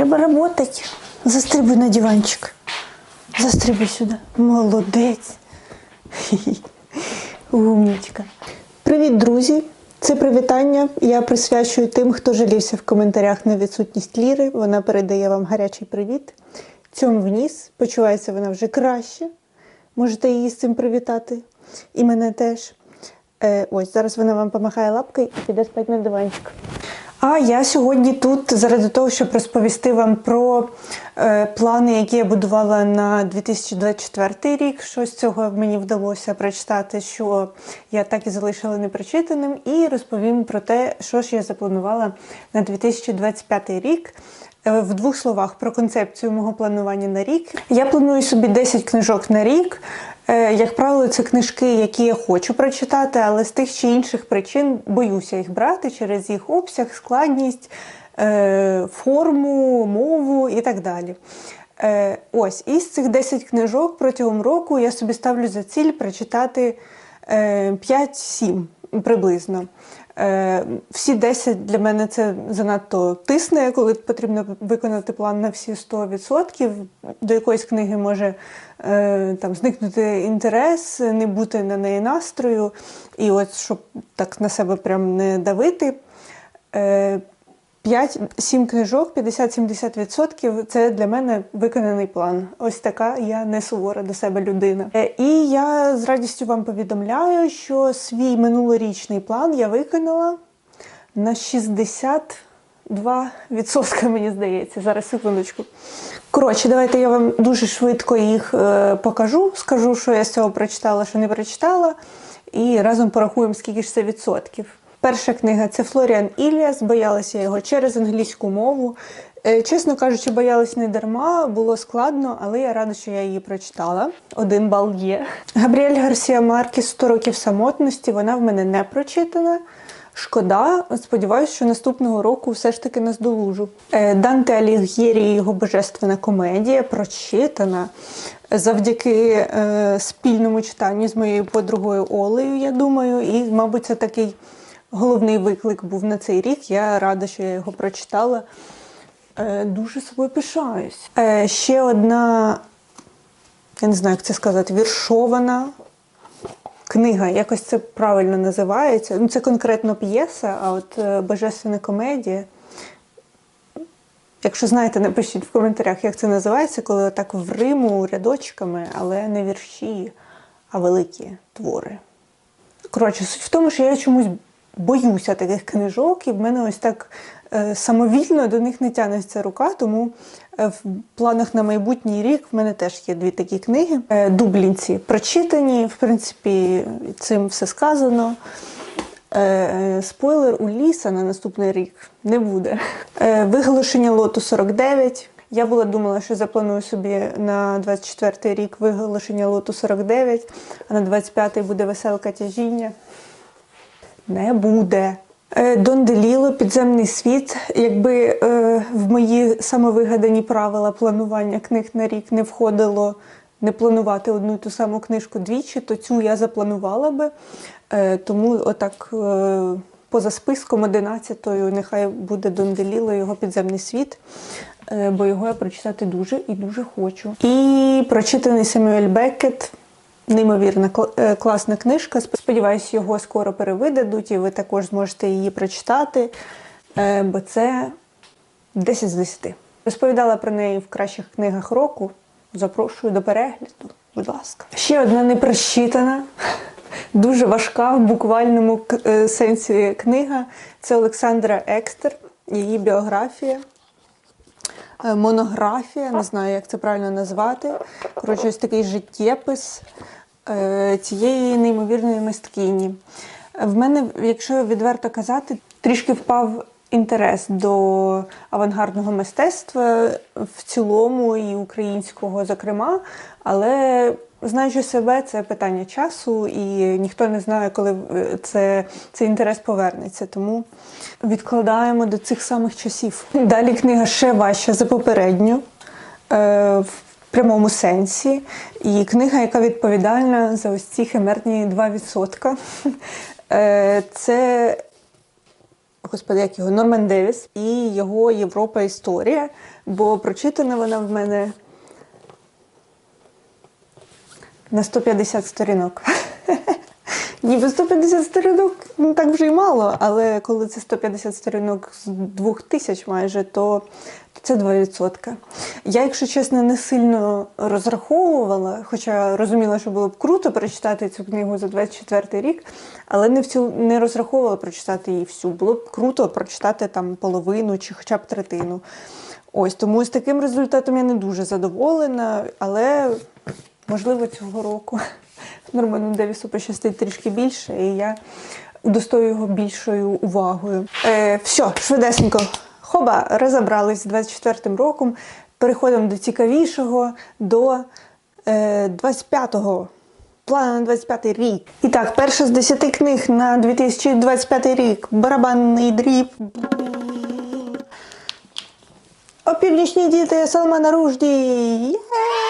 Треба працювати. Застрибуй на диванчик. Застрибуй сюди. Молодець. Хі-хі. Умнічка. Привіт, друзі! Це привітання я присвячую тим, хто жалівся в коментарях на відсутність Ліри. Вона передає вам гарячий привіт. Цьому вніс. Почувається вона вже краще. Можете її з цим привітати. І мене теж. Е, ось зараз вона вам помахає лапкою і піде спати на диванчик. А я сьогодні тут заради того, щоб розповісти вам про е, плани, які я будувала на 2024 рік. Що з цього мені вдалося прочитати, що я так і залишила непрочитаним, і розповім про те, що ж я запланувала на 2025 рік. Е, В двох словах про концепцію мого планування на рік. Я планую собі 10 книжок на рік. Е, Як правило, це книжки, які я хочу прочитати, але з тих чи інших причин боюся їх брати через їх обсяг, складність, е, форму, мову і так далі. Е, Ось, із цих 10 книжок протягом року я собі ставлю за ціль прочитати е, 5-7 приблизно. Е, Всі 10 для мене це занадто тисне, коли потрібно виконати план на всі 100%. До якоїсь книги може е, там зникнути інтерес, не бути на неї настрою. І от щоб так на себе прям не давити. Е, 5-7 книжок, 50-70% це для мене виконаний план. Ось така я не сувора до себе людина. Е, І я з радістю вам повідомляю, що свій минулорічний план я виконала на 62%, мені здається. Зараз секундочку. Коротше, давайте я вам дуже швидко їх е, покажу. Скажу, що я з цього прочитала, що не прочитала, і разом порахуємо, скільки ж це відсотків. Перша книга це Флоріан Іліас. Боялася його через англійську мову. Е, Чесно кажучи, боялась не дарма, було складно, але я рада, що я її прочитала. Один бал є. Габріель Гарсія Маркіс «100 років самотності. Вона в мене не прочитана. Шкода, сподіваюся, що наступного року все ж таки наздолужу. Е, Данте Аліг'єрі і його божественна комедія прочитана завдяки е, спільному читанню з моєю подругою Олею, я думаю. І, мабуть, це такий головний виклик був на цей рік. Я рада, що я його прочитала. Е, дуже собою пишаюсь. Е, ще одна, я не знаю, як це сказати, віршована книга, якось це правильно називається. Ну, це конкретно п'єса, а от е, Божественна комедія. Якщо знаєте, напишіть в коментарях, як це називається, коли отак в Риму рядочками, але не вірші, а великі твори. Коротше, суть в тому, що я чомусь боюся таких книжок, і в мене ось так е, самовільно до них не тягнеться рука, тому е, в планах на майбутній рік в мене теж є дві такі книги. Е, Дублінці прочитані, в принципі, цим все сказано. Спойлер у ліса на наступний рік не буде. Виголошення лоту 49. Я була думала, що запланую собі на 24 рік виголошення лоту 49, а на 25 буде веселка тяжіння. Не буде. Е, Дон Деліло, підземний світ. Якби е, в мої самовигадані правила планування книг на рік не входило не планувати одну і ту саму книжку двічі, то цю я запланувала би. Е, тому отак поза списком 11-ю нехай буде Дон Деліло, його підземний світ. Бо його я прочитати дуже і дуже хочу. І прочитаний Семюель Беккет. Неймовірна е, класна книжка. Сподіваюсь, його скоро перевидадуть, і ви також зможете її прочитати, е, бо це 10 з 10. Розповідала про неї в кращих книгах року. Запрошую до перегляду, будь ласка. Ще одна непрочитана, дуже важка в буквальному е, сенсі книга. Це Олександра Екстер, її біографія. Монографія, не знаю, як це правильно назвати. Коротше, ось такий життєпис цієї неймовірної мисткині. В мене, якщо відверто казати, трішки впав інтерес до авангардного мистецтва в цілому і українського, зокрема, але. Знаючи себе, це питання часу, і ніхто не знає, коли е, це, цей інтерес повернеться. Тому відкладаємо до цих самих часів. Далі книга ще важча за попередню е, прямому сенсі. І книга, яка відповідальна за ось ці химерні 2%. Е, це Господи, як його Норман Девіс і його Європа історія, бо прочитана вона в мене на 150 сторінок. Ніби 150 сторінок ну так вже й мало, але коли це 150 сторінок з 2000 майже, то це 2%. Я, якщо чесно, не сильно розраховувала, хоча розуміла, що було б круто прочитати цю книгу за 24 рік, але не всю не розраховувала прочитати її всю. Було б круто прочитати там половину чи хоча б третину. Ось тому з таким результатом я не дуже задоволена, але можливо цього року Норману Девісу пощастить трішки більше, і я удостою його більшою увагою. Е, все, швидесенько. Хоба, розібрались з 24-м роком. Переходимо до цікавішого, до е, 25-го. План на 25-й рік. І так, перша з 10 книг на 2025 рік. Барабанний дріб. Опівнічні діти Салмана Ружді. Є!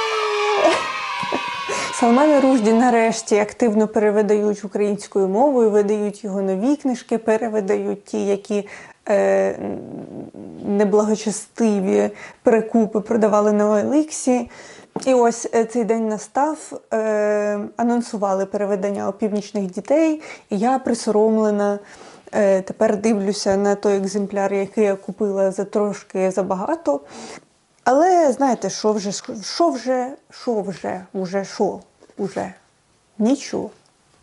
Салмана Ружді нарешті активно перевидають українською мовою, видають його нові книжки, перевидають ті, які е, неблагочестиві перекупи продавали на Олексі. І ось е, цей день настав, е, анонсували перевидання опівнічних дітей, і я присоромлена. Е, тепер дивлюся на той екземпляр, який я купила за трошки забагато. Але знаєте, що вже, що вже, що вже, уже що, уже нічого.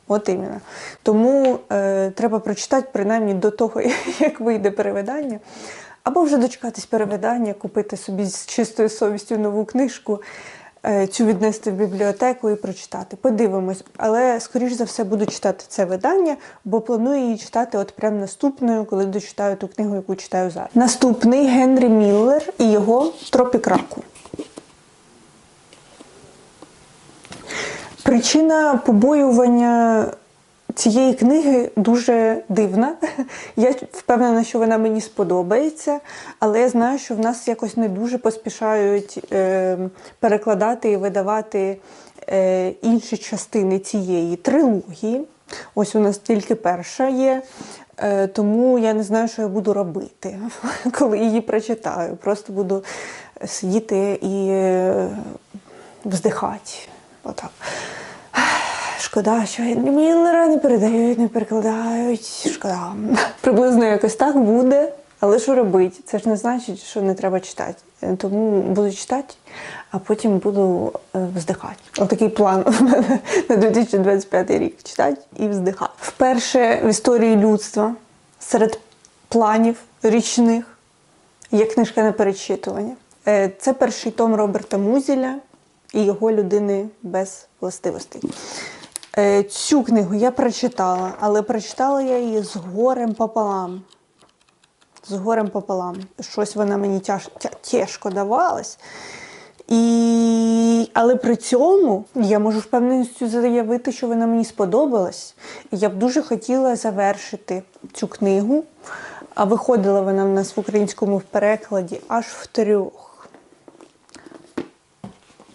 От іменно. Тому е, треба прочитати принаймні до того, як вийде перевидання. Або вже дочекатись перевидання, купити собі з чистою совістю нову книжку, е, цю віднести в бібліотеку і прочитати. Подивимось. Але, скоріш за все, буду читати це видання, бо планую її читати от прям наступною, коли дочитаю ту книгу, яку читаю зараз. Наступний Генрі Міллер і його Тропік раку. Причина побоювання цієї книги дуже дивна. Я впевнена, що вона мені сподобається, але я знаю, що в нас якось не дуже поспішають е, перекладати і видавати е, інші частини цієї трилогії. Ось у нас тільки перша є. Е, Тому я не знаю, що я буду робити, коли її прочитаю. Просто буду сидіти і е, вздихати. Отак. Шкода, що Міллера не передають, не перекладають. Шкода. Приблизно якось так буде. Але що робити? Це ж не значить, що не треба читати. Е, Тому буду читати, а потім буду е, вздихати. Отакий план у мене на 2025 рік. Читати і вздихати. Вперше в історії людства серед планів річних є книжка на перечитування. Е, Це перший том Роберта Музіля і його людини без властивостей. Е, Цю книгу я прочитала, але прочитала я її з горем пополам. З горем пополам. Щось вона мені тяж, тя, тяжко давалась. І... Але при цьому я можу впевненістю заявити, що вона мені сподобалась. Я б дуже хотіла завершити цю книгу. А виходила вона в нас в українському перекладі аж в трьох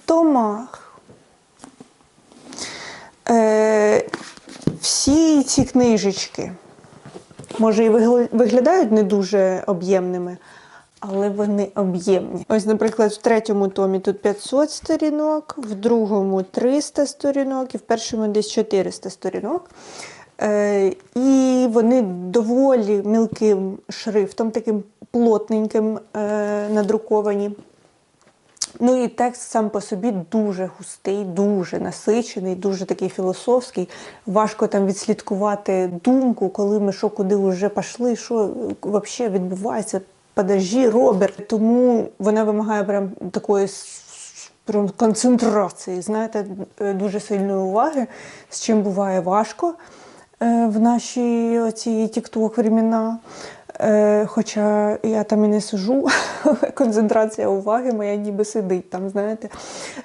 томах. Е, всі ці книжечки, може, і виглядають не дуже об'ємними, але вони об'ємні. Ось, наприклад, в третьому томі тут 500 сторінок, в другому 300 сторінок і в першому десь 400 сторінок. Е, і вони доволі мілким шрифтом, таким плотненьким е, надруковані. Ну і текст сам по собі дуже густий, дуже насичений, дуже такий філософський. Важко там відслідкувати думку, коли ми що куди вже пішли, що взагалі відбувається. Подожі, Роберт. Тому вона вимагає прям такої прям концентрації, знаєте, е, дуже сильної уваги, з чим буває важко е, в наші оці тікток времена. Е, Хоча я там і не сижу, концентрація уваги моя ніби сидить там, знаєте.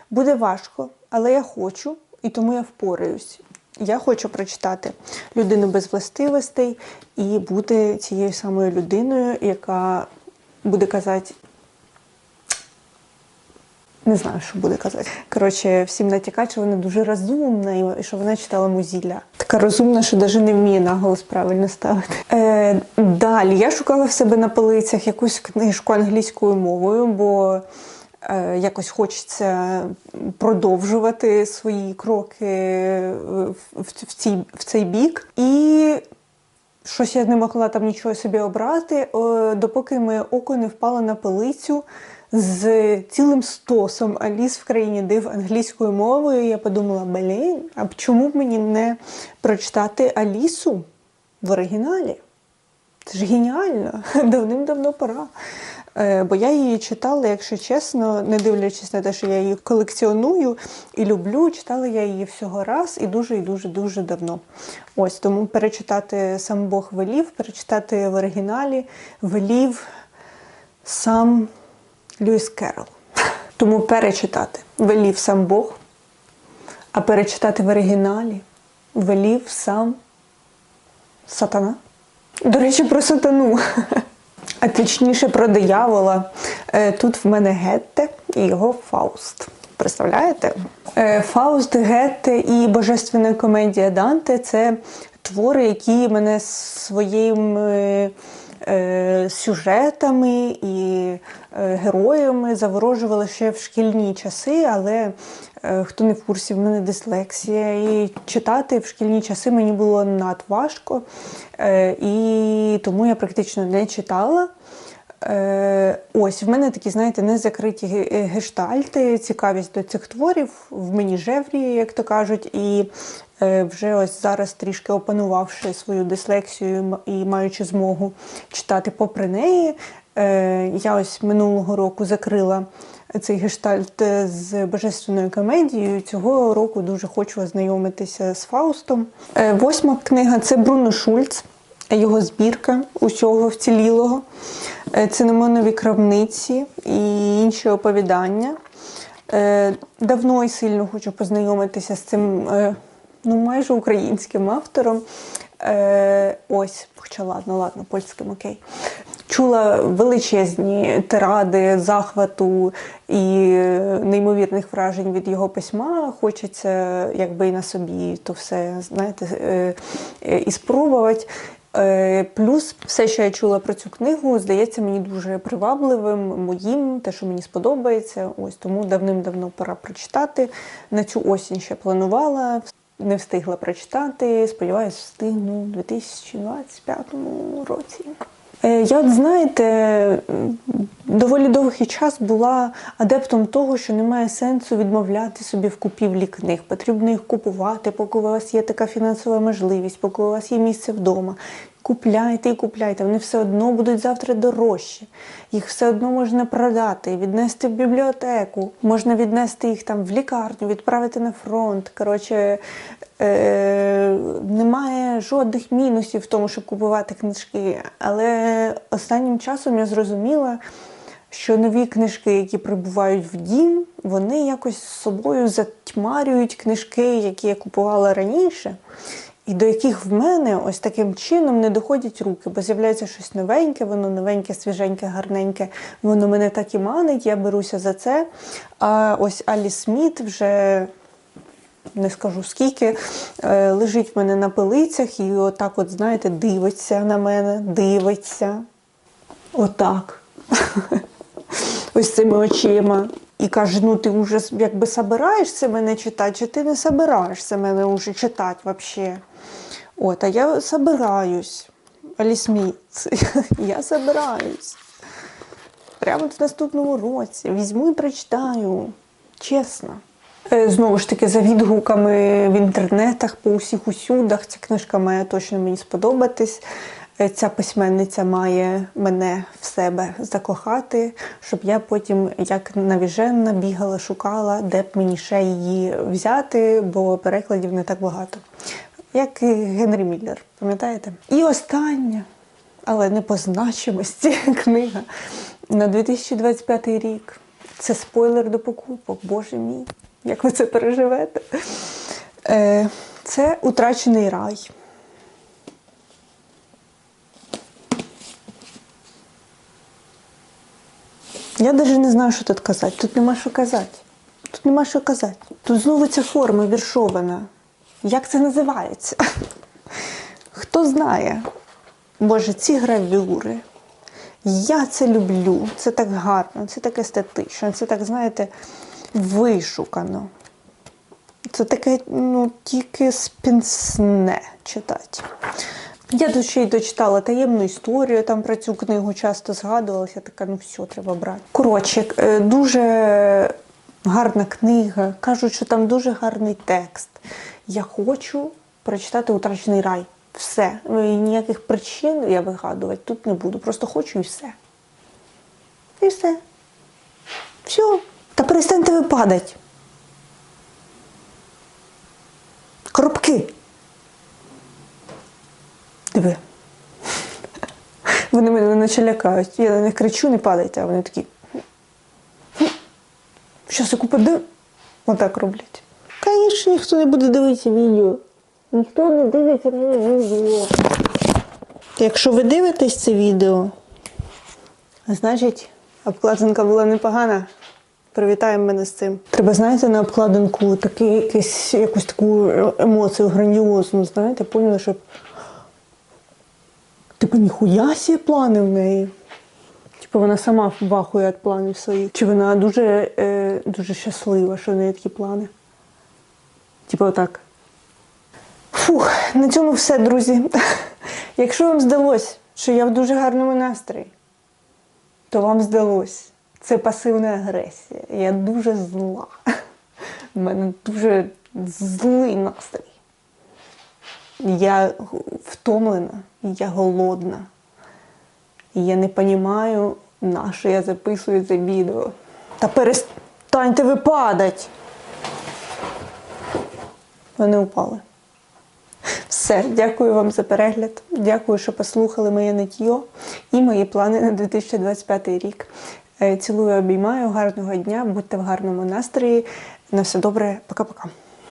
Буде важко, але я хочу, і тому я впораюсь. Я хочу прочитати людину без властивостей і бути цією самою людиною, яка буде казати: Не знаю, що буде казати. Коротше, всім натякать, що вона дуже розумна і що вона читала Музілля. Така розумна, що навіть не вміє наголос правильно ставити. Е, далі я шукала в себе на полицях якусь книжку англійською мовою, бо е, якось хочеться продовжувати свої кроки в, в, в, цій, в цей бік. І Щось я не могла там нічого собі обрати, о, допоки моє око не впало на полицю з цілим стосом Аліс в країні див англійською мовою. Я подумала, блін, а чому б мені не прочитати Алісу в оригіналі? Це ж геніально, давним-давно пора. Е, Бо я її читала, якщо чесно, не дивлячись на те, що я її колекціоную і люблю, читала я її всього раз і дуже і дуже дуже давно. Ось тому перечитати сам Бог велів, перечитати в оригіналі велів сам Льюіс Керрол. Тому перечитати велів сам Бог, а перечитати в оригіналі велів сам Сатана. До речі, про сатану. А точніше про диявола. Е, Тут в мене Гетте і його Фауст. Представляєте? Е, Фауст, Гетте і Божественна комедія Данте це твори, які мене своїми е, сюжетами і е, героями заворожували ще в шкільні часи, але е, хто не в курсі, в мене дислексія. І читати в шкільні часи мені було надважко, е, і тому я практично не читала. Е, ось в мене такі, знаєте, незакриті е, гештальти, цікавість до цих творів в мені жевріє, як то кажуть, і е, вже ось зараз трішки опанувавши свою дислексію і маючи змогу читати попри неї, я ось минулого року закрила цей гештальт з божественною комедією. Цього року дуже хочу ознайомитися з Фаустом. Восьма книга це Бруно Шульц його збірка усього вцілілого, Е, цинамонові крамниці і інші оповідання. Е, Давно і сильно хочу познайомитися з цим е, ну, майже українським автором. Ось, хоча ладно, ладно, польським окей. Чула величезні тиради захвату і неймовірних вражень від його письма. Хочеться, якби і на собі то все, знаєте, і спробувати. Е, Плюс все, що я чула про цю книгу, здається мені дуже привабливим, моїм, те, що мені сподобається. Ось тому давним-давно пора прочитати. На цю осінь ще планувала, не встигла прочитати. Сподіваюсь, встигну у 2025 році. Е, Я, знаєте, доволі довгий час була адептом того, що немає сенсу відмовляти собі в купівлі книг. Потрібно їх купувати, поки у вас є така фінансова можливість, поки у вас є місце вдома. Купляйте і купляйте, вони все одно будуть завтра дорожчі. Їх все одно можна продати, віднести в бібліотеку, можна віднести їх там в лікарню, відправити на фронт. Коротше, е- немає жодних мінусів в тому, щоб купувати книжки. Але останнім часом я зрозуміла, що нові книжки, які прибувають в дім, вони якось з собою затьмарюють книжки, які я купувала раніше, і до яких в мене ось таким чином не доходять руки, бо з'являється щось новеньке, воно новеньке, свіженьке, гарненьке, воно мене так і манить, я беруся за це. А ось Алі Сміт вже не скажу скільки, е, лежить в мене на полицях і отак, от, знаєте, дивиться на мене, дивиться. Отак. Ось цими очима. І каже: ну ти вже якби собираєшся мене читати, чи ти не собираєшся мене вже читати взагалі? От, а я собираюсь. Алісміт, я собираюсь. Прямо в наступному році. Візьму і прочитаю. Чесно. Е, Знову ж таки, за відгуками в інтернетах, по усіх усюдах, ця книжка має точно мені сподобатись. Е, Ця письменниця має мене в себе закохати, щоб я потім, як навіженна, бігала, шукала, де б мені ще її взяти, бо перекладів не так багато. Як і Генрі Міллер, пам'ятаєте? І остання, але не по значимості книга на 2025 рік. Це спойлер до покупок, боже мій, як ви це переживете? Е, Це утрачений рай. Я навіть не знаю, що тут казати. Тут нема що казати. Тут нема що казати. Тут знову ця форма віршована. Як це називається? Хто знає? Боже, ці гравюри. Я це люблю. Це так гарно, це так естетично, це так, знаєте, вишукано. Це таке, ну, тільки спінсне читати. Я тут ще й дочитала таємну історію там про цю книгу, часто згадувалася, така, ну все, треба брати. Коротше, е, дуже гарна книга. Кажуть, що там дуже гарний текст. Я хочу прочитати Утрачений рай. Все. Ну, і ніяких причин я вигадувати тут не буду. Просто хочу і все. І все. Все. Та перестаньте ви падати. Коробки. Диви. Вони мене наче лякають. Я на них кричу, не падайте, а вони такі. Щас я купи Отак роблять. Звісно, ніхто не буде дивитися відео. Ніхто не дивиться моє відео. Якщо ви дивитесь це відео, значить обкладинка була непогана. Привітаємо мене з цим. Треба, знаєте, на обкладинку такі, якусь, таку емоцію грандіозну, знаєте, поняли, щоб. Типу, ніхуя сі плани в неї. Типу вона сама вахує від планів своїх. Чи вона дуже, е, дуже щаслива, що в неї такі плани. Типу отак. Фух, на цьому все, друзі. Якщо вам здалось, що я в дуже гарному настрої, то вам здалось. Це пасивна агресія. Я дуже зла. У мене дуже злий настрій. Я втомлена, я голодна. Я не розумію, на що я записую це відео. Та перестаньте ви падать. Вони упали. Все, дякую вам за перегляд. Дякую, що послухали моє нитьо і мої плани на 2025 рік. Е, Цілую, обіймаю, гарного дня, будьте в гарному настрої. На все добре, пока-пока.